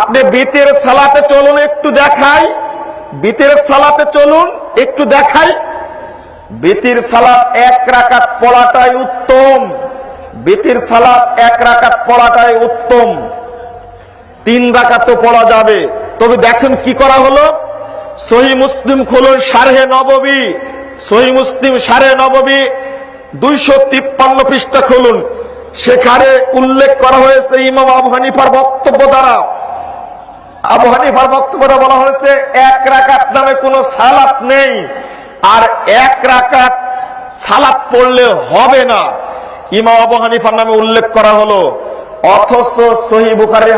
আপনি বিতের সালাতে চলুন একটু দেখাই। বিতের সালাতে চলুন একটু দেখাই। বিতির সালাত এক রাকাত পড়াটাই উত্তম। বিতির সালাত এক রাকাত পড়াটাই উত্তম। তিন রাকাত তো পড়া যাবে। তবে দেখেন কি করা হলো? সহি মুসলিম খুলুন সাড়ে নববী। সহি মুসলিম সারে নববী দুইশো তিপ্পান্ন পৃষ্ঠা খুলুন। সেখানে উল্লেখ করা হয়েছে ইমাম আবু হানিফার বক্তব্য দ্বারা। আবু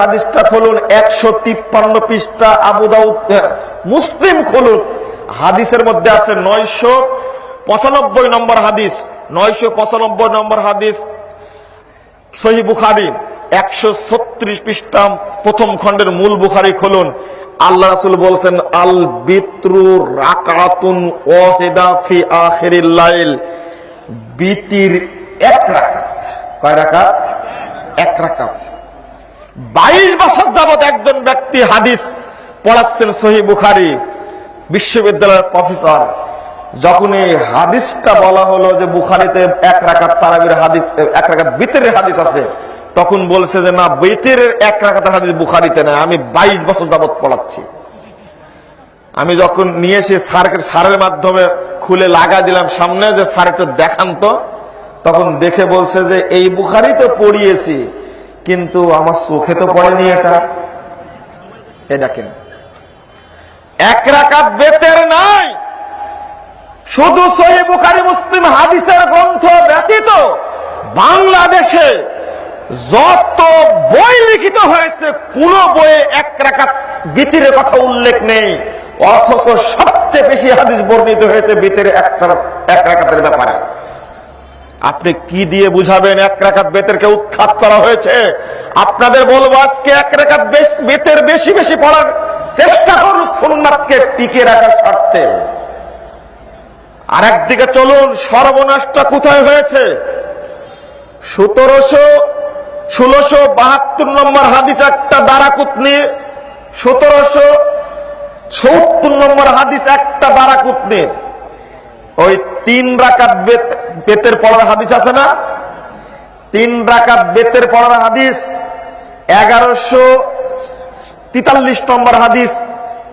হাদিসটা খুলুন, একশো তিপ্পান্ন পৃষ্ঠা, আবু মুসলিম খুলুন। হাদিসের মধ্যে আছে নয়শো পঁচানব্বই নম্বর হাদিস, নয়শো পঁচানব্বই নম্বর হাদিস সহি বুখারি। একশো ছত্রিশ পৃষ্ঠা প্রথম খণ্ডের মূল বুখারি খুলুন। আল্লাহ রাসুল বলছেন, আল বিত্রু রাকাতুন ওয়াহিদা ফি লাইল। বিতির এক রাকাত। কয় রাকাত? এক রাকাত। বাইশ বছর যাবত একজন ব্যক্তি হাদিস পড়াচ্ছেন সহি বুখারি, বিশ্ববিদ্যালয়ের প্রফেসর। যখন এই হাদিসটা বলা হলো যে বুখারিতে এক রাকাত তারাবির হাদিস, এক রাকাত বিতরের হাদিস আছে তখন বলছে যে, না বিতরের এক রাকাতের হাদিস বুখারিতে না আমি বাইশ বছর যাবত পড়াচ্ছি। আমি যখন নিয়ে এসে স্যারকে, স্যারের মাধ্যমে খুলে লাগা দিলাম সামনে যে, স্যার, একটু দেখান তো। তখন দেখে বলছে যে, এই বুখারি তো পড়িয়েছি, কিন্তু আমার চোখে তো পড়েনি এটা। এ দেখেন। এক রাকাত বেতের নাই, শুধু সহি বুখারি মুসলিম হাদিসের গ্রন্থ ব্যতীত বাংলাদেশে যত বই লিখিত হয়েছে, কোন বইয়ে এক রাকাত বিতিরের কথা উল্লেখ নেই। অথচ সবচেয়ে বেশি হাদিস বর্ণিত হয়েছে বিতির এক এক রাকাতের ব্যাপারে। আপনি কি দিয়ে বুঝাবেন এক রাকাত বেতেরকে উৎখাত করা হয়েছে? আপনাদের বলব আজকে এক বেশ বেতের বেশি বেশি পড়ার চেষ্টা করুন সুন্নাতকে টিকে রাখার স্বার্থে। আর একদিকে চলুন, সর্বনাশটা কোথায় হয়েছে? সতেরোশো ষোলোশো বাহাত্তর নম্বর হাদিস একটা দারাকুত নিয়ে সতেরোশো সত্তর নম্বর হাদিস একটা দারাকুত নিয়ে ওই তিন রাকাত বেতের পড়ার হাদিস আছে না? তিন রাকাত বেতের পড়ার হাদিস, এগারোশো তিতাল্লিশ নম্বর হাদিস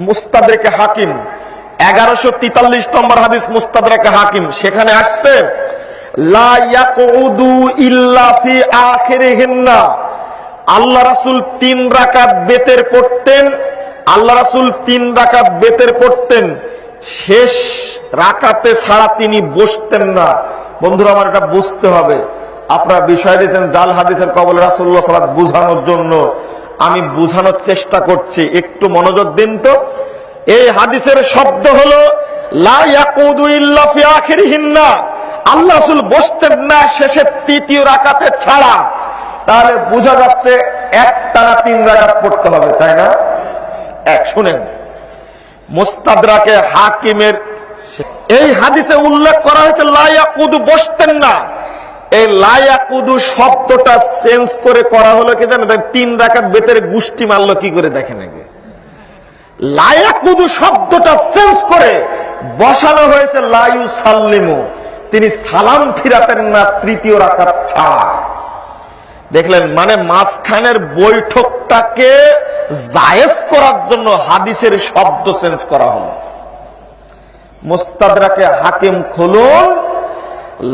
মুস্তাদরেকে হাকিম। এগারোশো তিতাল্লিশ নম্বর হাদিস মুস্তাদরেকে হাকিম। সেখানে আসছে আল্লাহ রাসূল তিন রাকাত বেতের পড়তেন, আল্লাহ রাসূল তিন রাকাত বেতের পড়তেন। শেষ রাকাতে ছাড়া তিনি বসতেন না। বন্ধুরা, আমার এটা বুঝতে হবে। আপনারা বিষয় দিয়েছেন, জাল হাদিসের কবল রাসুল্লাহ সালাত বুঝানোর জন্য। আমি বুঝানোর চেষ্টা করছি, একটু মনোযোগ দিন তো। এই হাদিসের শব্দ হলো, লা ইয়াকুদু ইল্লা ফি আখিরিহিন্না। আল্লাহ রাসূল বসতেন না শেষের তৃতীয় রাকাতে ছাড়া। তাহলে বোঝা যাচ্ছে এক টানা তিন রাকাত পড়তে হবে, তাই না? এক, শুনেন। হাকিমের এই হাদিসে উল্লেখ করা হয়েছে, লায়াকুদু বসতেন না। এই শব্দটা চেঞ্জ করে করা হলো কি জানেন? তিন রাকাত বেতের গুষ্টি মারলো, কি করে দেখেন আগে? লায়াকুদু শব্দটা চেঞ্জ করে বসানো হয়েছে লায়ু সাল্লিমু তিনি সালাম ফিরাতেন না তৃতীয় রাকাত ছাড়া। দেখলেন মানে মাঝখানের বৈঠকটাকে জায়েজ করার জন্য হাদিসের শব্দ চেঞ্জ করা হলো। মুস্তাদরাকে হাকিম খুলুন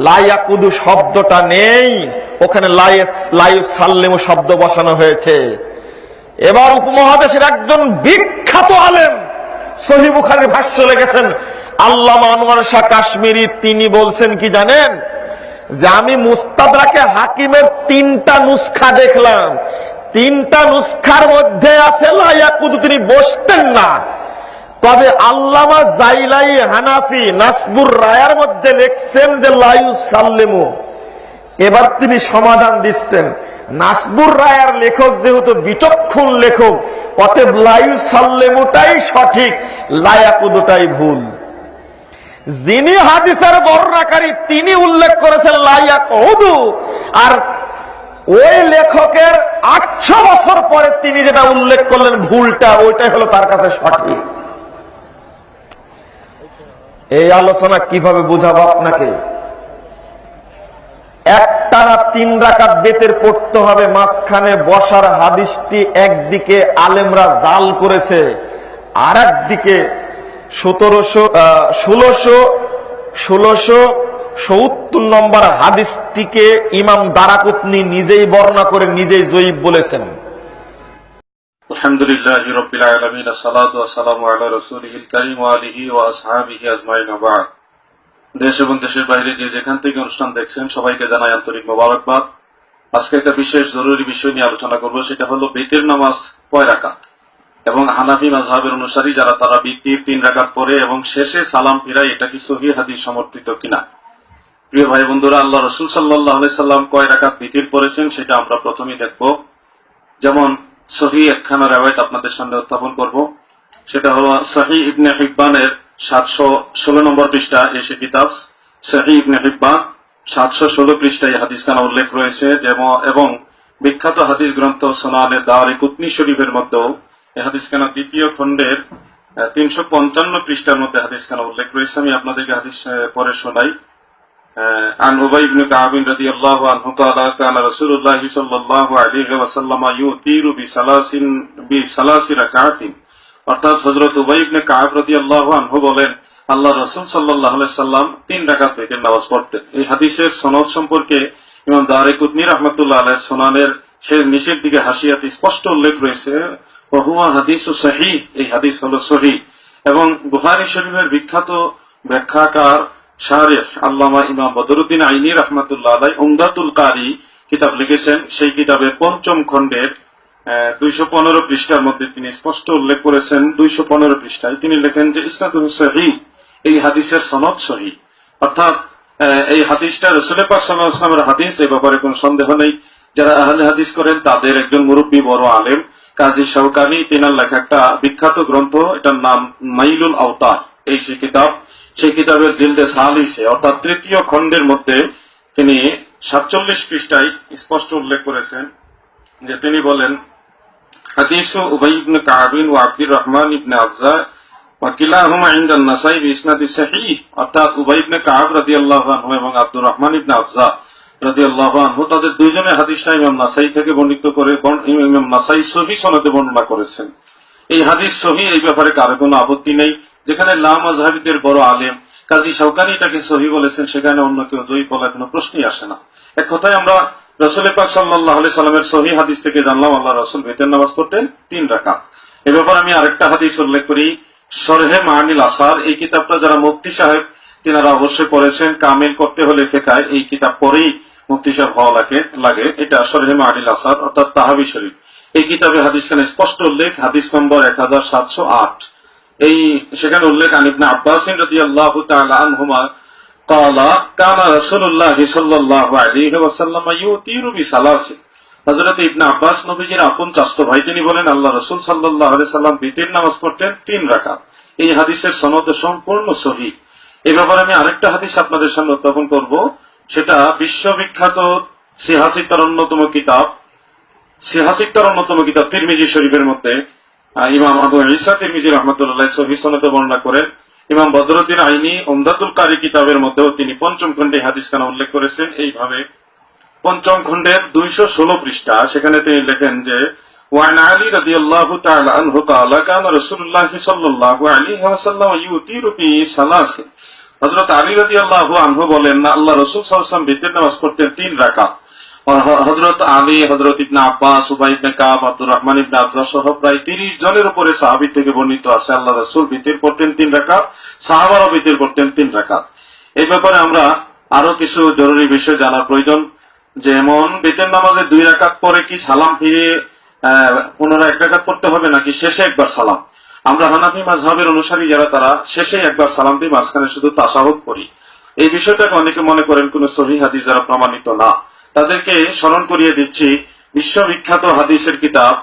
লায়াকুদু শব্দটা নেই, ওখানে লাইস লাইউ সাল্লিমু শব্দ বসানো হয়েছে। এবার উপমহাদেশের একজন বিখ্যাত আলেম সহি বুখারীর ভাষ্য লেগেছেন আল্লামা আনোয়ার শাহ কাশ্মীরি, তিনি বলছেন কি জানেন? যে আমি মুস্তাদরাকে হাকিমের তিনটা নুসখা দেখলাম। তিনটা নুসখার মধ্যে আছে লায়াকুদু তিনি বসতেন না। তবে আল্লামা জাইলাই হানাফি নাসবুর রায়ার মধ্যে লিখছেন যে লায়ু সাল্লেমু এবার তিনি সমাধান দিচ্ছেন। নাসবুর রায়ার লেখক যেহেতু বিচক্ষণ লেখক, অতএব লাইউ সাল্লেমুটাই সঠিক লায়াকুদুটাই ভুল। যিনি হাদিসের বর্ণাকারী, তিনি উল্লেখ করেছেন লাইয়াক হুদু আর ওই লেখকের আটশো বছর পরে তিনি যেটা উল্লেখ করলেন, ভুলটা, ওইটাই হলো তার কাছে সঠিক। এই আলোচনা কীভাবে বুঝাবো আপনাকে? একটানা তিন রাকাত বেতের পড়তে হবে, মাঝখানে বসার হাদিসটি একদিকে আলেমরা জাল করেছে আর একদিকে হাদিসটিকে ইমাম দারাকুতনি নিজেই বর্ণনা করে নিজেই জয়ীব বলেছেন। দেশ এবং দেশের বাইরে যে যেখান থেকে অনুষ্ঠান দেখছেন, সবাইকে জানাই আন্তরিক মোবারকবাদ। আজকে একটা বিশেষ জরুরি বিষয় নিয়ে আলোচনা করব, সেটা হলো বেতির নামাজ কয় এবং হানাফি মাযহাবের অনুসারী যারা তারা বিতির তিন রাকাত পরে এবং শেষে সালাম ফিরায়, এটা কি সহি হাদিস সমর্থিত কিনা? প্রিয় ভাই বন্ধুরা, আল্লাহ রসুল সাল্লাহ সাল্লাম কয় রাকাত বিতির পড়েছেন সেটা আমরা প্রথমেই দেখব। যেমন সহি একখানা রেওয়ায়ত আপনাদের সামনে উত্থাপন করব। সেটা হলো সহি ইবনে হিব্বানের সাতশো ষোলো নম্বর পৃষ্ঠা, এসে কিতাব সহি ইবনে হিব্বান সাতশো ষোলো পৃষ্ঠায় হাদিস খানা উল্লেখ রয়েছে। যেমন এবং বিখ্যাত হাদিস গ্রন্থ সোনানের দাওয়ারি কুতনি শরীফের মধ্যেও এই হাদিস খানা দ্বিতীয় খণ্ডের তিনশো পঞ্চান্ন পৃষ্ঠার মধ্যে হাদিস খানা উল্লেখ রয়েছে আমি আপনাদেরকে হাদিস আহ, পরে শোনাই آه، عن أبي بن كعب رضي الله عنه قال كان رسول الله صلى الله عليه وسلم يؤتير بثلاث بثلاث ركعات অর্থাৎ হজরত উবাই ইবনে কাব রাদিয়াল্লাহু আনহু বলেন আল্লাহ রাসূল সাল্লাল্লাহু আলাইহি সাল্লাম তিন রাকাত বেতের নামাজ পড়তেন এই হাদিসের সনদ সম্পর্কে ইমাম দারে কুতনি রাহমাতুল্লাহ আলাইহি সুনানের সে নিচের দিকে হাসিয়াতে স্পষ্ট উল্লেখ রয়েছে, ওহুয়া হাদিসু সহিহ এই হাদিস হলো সহিহ। এবং বুখারী শরীফের বিখ্যাত ব্যাখ্যাকার শারিহ আল্লামা ইমাম বদরুদ্দিন আইনি রহমতুল্লাহ আলাই উমদাতুল কারি কিতাব লিখেছেন। সেই কিতাবের পঞ্চম খণ্ডের দুইশো পনেরো পৃষ্ঠার মধ্যে তিনি স্পষ্ট উল্লেখ করেছেন, দুইশো পনেরো পৃষ্ঠায়। তিনি লেখেন যে ইসনাতুল সহি এই হাদিসের সনদ সহি অর্থাৎ এই হাদিসটা রসুল পাক সাল্লাল্লাহু আলাইহি হাদিস এই ব্যাপারে কোনো সন্দেহ নেই। যারা আহলে হাদিস করেন, তাদের একজন মুরব্বী বড় আলেম, কাজী শাওকানি। তিনার লেখা একটা বিখ্যাত গ্রন্থ, এটার নাম মাইলুল আওতার। এই সেই কিতাব, সেই কিতাবের জিলদে সালিসে, অর্থাৎ তৃতীয় খণ্ডের মধ্যে তিনি সাতচল্লিশ পৃষ্ঠায় স্পষ্ট উল্লেখ করেছেন, যে তিনি বলেন, হাদিস উবাই কাবিন ও আব্দুর রহমান ইবনে আফজা নাসাই বিসনাদি সহিহ। অর্থাৎ উবাই ইবনে কাব রাদিয়াল্লাহু এবং আব্দুর রহমান ইবনে আফজা। তাদের দুইজনের হাদিসটা ইমাম নাসাই থেকে বর্ণিত করে ইমাম সহি বর্ণনা করেছেন। এই হাদিস সহি, এই ব্যাপারে কারও কোনো আপত্তি নেই। যেখানে লাম আজহাবিদের বড় আলেম, কাজী সহি বলেছেন, সেখানে অন্য কেউ জয়ী বলার প্রশ্নই আসে না। এক কথায় আমরা রসুল পাক সাল্লাহ সাল্লামের সহি হাদিস থেকে জানলাম, আল্লাহ রসুল বেতের নামাজ তিন রাখা এ ব্যাপারে আমি আরেকটা হাদিস উল্লেখ করি সরহে মাহানিল আসার। এই কিতাবটা যারা মুফতি সাহেব, তিনারা অবশ্যই পড়েছেন। করতে হলে ফেকায় এই কিতাব পরেই মুফতি সাহেব হওয়া লাগে লাগে এটা সরহে মাহানিল আসার অর্থাৎ তাহাবি শরীফ এই কিতাবে হাদিস খানে স্পষ্ট উল্লেখ হাদিস নম্বর এক হাজার সাতশো আট এই সেখানে উল্লেখ আনিবনা আব্বাস রাদিয়াল্লাহু তাআলা আনহুমা قال كان رسول الله صلى الله عليه وسلم يطير بثلاث হযরত ইবনে আব্বাস নবীজির আপন চাচতো ভাই তিনি বলেন আল্লাহ রাসূল সাল্লাল্লাহু আলাইহি সাল্লাম বিতির নামাজ পড়তেন তিন রাকাত এই হাদিসের সনদ সম্পূর্ণ সহিহ এই ব্যাপারে আমি আরেকটা হাদিস আপনাদের সামনে উত্থাপন করব সেটা বিশ্ববিখ্যাত সিহাসিতার অন্যতম কিতাব সিহাসিক তার অন্যতম কিতাব তিরমিজি শরীফের মধ্যে আহ, ইমাম আবু ইসা তিরমিজি রহমতুল্লাহ সহি সনদে বর্ণনা করেন ইমাম বদরুদ্দিন আইনি ওমদাতুল কারি কিতাবের মধ্যেও তিনি পঞ্চম খণ্ডে হাদিস খানা উল্লেখ করেছেন এইভাবে পঞ্চম খণ্ডের দুইশো ষোলো পৃষ্ঠা সেখানে তিনি লেখেন যে وعن علي رضي الله تعالى عنه قال كان رسول الله صلى الله عليه وسلم يطير بثلاث হযরত আলী রাদিয়াল্লাহু আনহু বলেন, না, আল্লাহ রাসূল ওয়াসাল্লাম বিতের নামাজ পড়তেন তিন রাকাত। হজরত আলী হজরত ইবনে আব্বাস, উবাই ইবনে কাব, আব্দুর রহমান ইবনে আফজা সহ প্রায় তিরিশ জনের উপরে সাহাবি থেকে বর্ণিত আছে, আল্লাহ রসুল বিতির পড়তেন তিন রাকাত, সাহাবারও বিতির পড়তেন তিন রাকাত। এই ব্যাপারে আমরা আরও কিছু জরুরি বিষয় জানার প্রয়োজন। যেমন বেতের নামাজে দুই রাকাত পরে কি সালাম ফিরে পুনরায় এক রাকাত পড়তে হবে নাকি শেষে একবার সালাম? আমরা হানাফি মাঝহাবের অনুসারী যারা, তারা শেষে একবার সালাম দিই মাঝখানে শুধু তাসাহুদ করি এই বিষয়টাকে অনেকে মনে করেন কোন সহি হাদিস দ্বারা প্রমাণিত না। তাদেরকে স্মরণ করিয়ে দিচ্ছি, বিশ্ববিখ্যাত হাদিসের কিতাব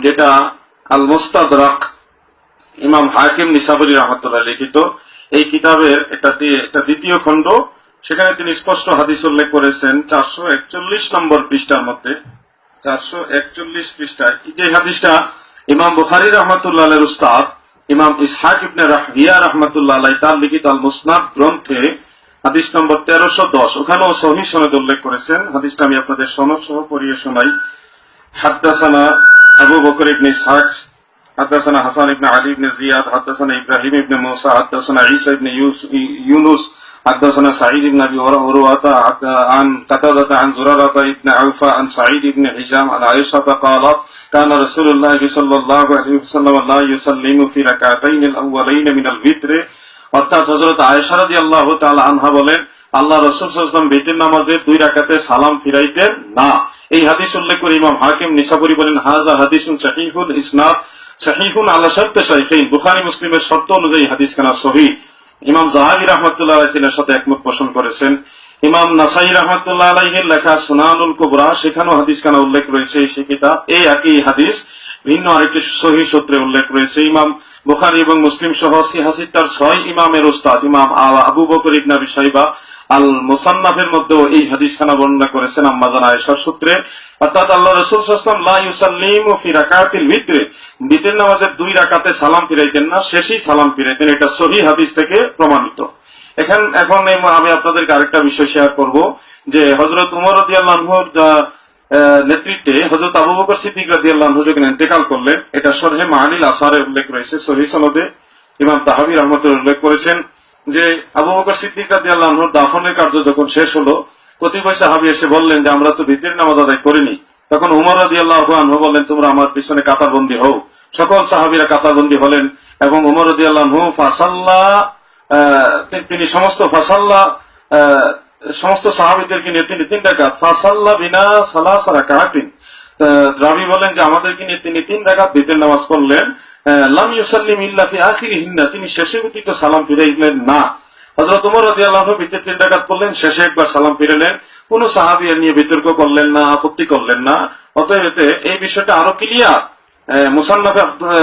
যেটা আল মুস্তাদরাক ইমাম হাকিম নিসাবুরি রহমতুল্লাহ লিখিত। এই কিতাবের একটা দি- একটা দ্বিতীয় খণ্ড, সেখানে তিনি স্পষ্ট হাদিস উল্লেখ করেছেন চারশো একচল্লিশ নম্বর পৃষ্ঠার মধ্যে। চারশো একচল্লিশ পৃষ্ঠায়। যে হাদিসটা ইমাম বুখারি রহমতুল্লাহ উস্তাদ, ইমাম ইসহাক ইবনে রাহিয়া রহমতুল্লাহ তার লিখিত আল মুসনাদ গ্রন্থে হাদিস নম্বর তেরোশো দশ, ওখানেও সহি সনদ উল্লেখ করেছেন। হাদিসটা আমি আপনাদের সনদ সহ পড়িয়ে শোনাই। হাদ্দাসানা আবু বকর ইবনে ইসহাক حدثنا حسن بن علي بن زياد حدثنا إبراهيم بن موسى حدثنا عيسى بن يوس- يونس حدثنا سعيد بن أبي عروة عن قتادة عن زرارة بن عوفة عن سعيد بن حجام عن عائشة قالت كان رسول الله صلى الله عليه وسلم لا يسلم في ركعتين الأولين من الوتر অর্থাৎ হজরত আয়েশা রাদিয়াল্লাহু তাআলা আনহা বলেন আল্লাহ রাসূল সাল্লাল্লাহু আলাইহি ওয়াসাল্লাম বেতের নামাজে দুই রাকাতে সালাম ফিরাইতেন না এই হাদিস উল্লেখ করে ইমাম হাকিম নিসাবুরি বলেন হাজা হাদিসুন সহিহুল ইসনাদ সহিহুন আল্লাহ শর্তে শাইখাইন বুখারী মুসলিমের শর্ত অনুযায়ী হাদিস খানা সহি ইমাম জাহাবি রহমতুল্লাহ আলাইহি সাথে একমত পোষণ করেছেন। ইমাম নাসাই রহমতুল্লাহ আলাইহির লেখা সুনানুল কুবরা, সেখানেও হাদিস খানা উল্লেখ রয়েছে সেই কিতাব, এই একই হাদিস। ভিন্ন আরেকটি সহি সূত্রে উল্লেখ রয়েছে ইমাম বুখারী এবং মুসলিম সহ সিহাসিতার ছয় ইমামের ওস্তাদ ইমাম আবু বকর ইবনে আবি আল মুসান্নাফের মধ্যেও এই হাদিস খানা বর্ণনা করেছেন আম্মাজান আয়েশার সূত্রে। অর্থাৎ আল্লাহ রসুল সাল্লাম লা ইউসাল্লিমু ফি রাকাতিল ভিতরে বিতের নামাজের দুই রাকাতে সালাম ফিরাইতেন না শেষেই সালাম ফিরাইতেন। এটা সহি হাদিস থেকে প্রমাণিত। এখন এখন আমি আপনাদেরকে আরেকটা বিষয় শেয়ার করব যে হজরত উমর রাদিয়াল্লাহুর আহ, নেতৃত্বে হজরত আবু বকর সিদ্দিক রাদিয়াল্লাহু যখন ইন্তেকাল করলেন এটা সরহে মাহানিল আসারে উল্লেখ রয়েছে সহি সনদে ইমাম তাহাবি রহমতুল্লাহ উল্লেখ করেছেন যে আবু বকর সিদ্দিক রাদিয়াল্লাহুর দাফনের কার্য যখন শেষ হলো কতিপয় সাহাবি এসে বললেন যে আমরা তো ভিতরের নামাজ আদায় করিনি। তখন উমর রাদিয়াল্লাহু আনহু বললেন তোমরা আমার পিছনে কাতারবন্দি হও। সকল সাহাবীরা কাতারবন্দি হলেন এবং উমর রাদিয়াল্লাহু ফাসাল্লা আহ, তিনি সমস্ত ফাসাল্লা সমস্ত সাহাবিদেরকে নিয়ে তিনি তিন রাকাত। ফাসাল্লা বিনা সালাসা রাকাতিন। তা রাবি বলেন যে আমাদেরকে নিয়ে তিনি তিন রাকাত ভিতর নামাজ পড়লেন। লাম ইউসাল্লিম ইল্লা ফি আখিরিহিন্না। তিনি শেষে ব্যতীত সালাম ফিরাইলেন না। হযরত ওমর রাদিয়াল্লাহু ভিতরে তিন রাকাত পড়লেন, শেষে একবার সালাম ফিরালেন। কোন সাহাবী নিয়ে বিতর্ক করলেন না, আপত্তি করলেন না। অতএব এতে এই বিষয়টা আরও ক্লিয়ার মুসান্নাফ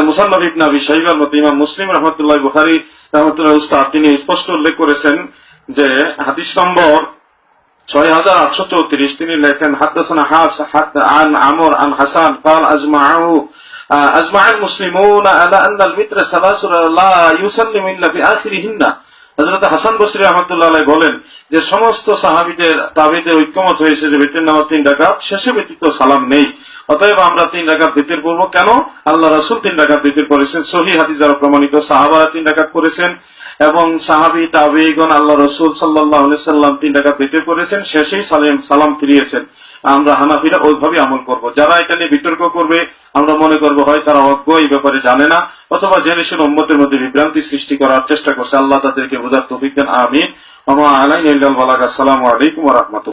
মুসান্নাফ ইবনে আবি শাইবার মতে ইমাম মুসলিম রহমতুল্লাহ বুখারী রহমতুল্লাহ উস্তাদ তিনি স্পষ্ট উল্লেখ করেছেন যে হাদিস নম্বর ছয় হাজার আটশো চৌত্রিশ তিনি লেখেন হাদ্দাসানা হাফস হাদ আন আমর আন হাসান قال أجمعه أجمع المسلمون على أن الوتر ثلاث لا يسلم إلا في آخرهن হযরত হাসান বসরি রহমতুল্লাহ আলাইহি বলেন যে সমস্ত সাহাবীদের তাবিদের ঐক্যমত হয়েছে যে বেতের নামাজ তিন রাকাত শেষে ব্যতীত সালাম নেই অতএব আমরা তিন রাকাত ভিতর পড়ব কেন আল্লাহ রাসূল তিন রাকাত ভিতর পড়েছেন সহি হাদিস দ্বারা প্রমাণিত সাহাবারা তিন রাকাত করেছেন এবং সাহাবি তাবিগন আল্লাহ রসুল সাল্লাহ সাল্লাম তিন টাকা পেতে করেছেন, শেষেই সালাম সালাম ফিরিয়েছেন। আমরা হানাফিরা ওইভাবে আমল করব। যারা এটা নিয়ে বিতর্ক করবে, আমরা মনে করব, হয় তারা অজ্ঞ, এই ব্যাপারে জানে না, অথবা জেনে শুনে উম্মতের মধ্যে বিভ্রান্তি সৃষ্টি করার চেষ্টা করছে। আল্লাহ তাদেরকে বোঝার তফিক দেন। আমিন। আমা আলাইন বালাক আসসালামু আলাইকুম রহমতুল্লাহ।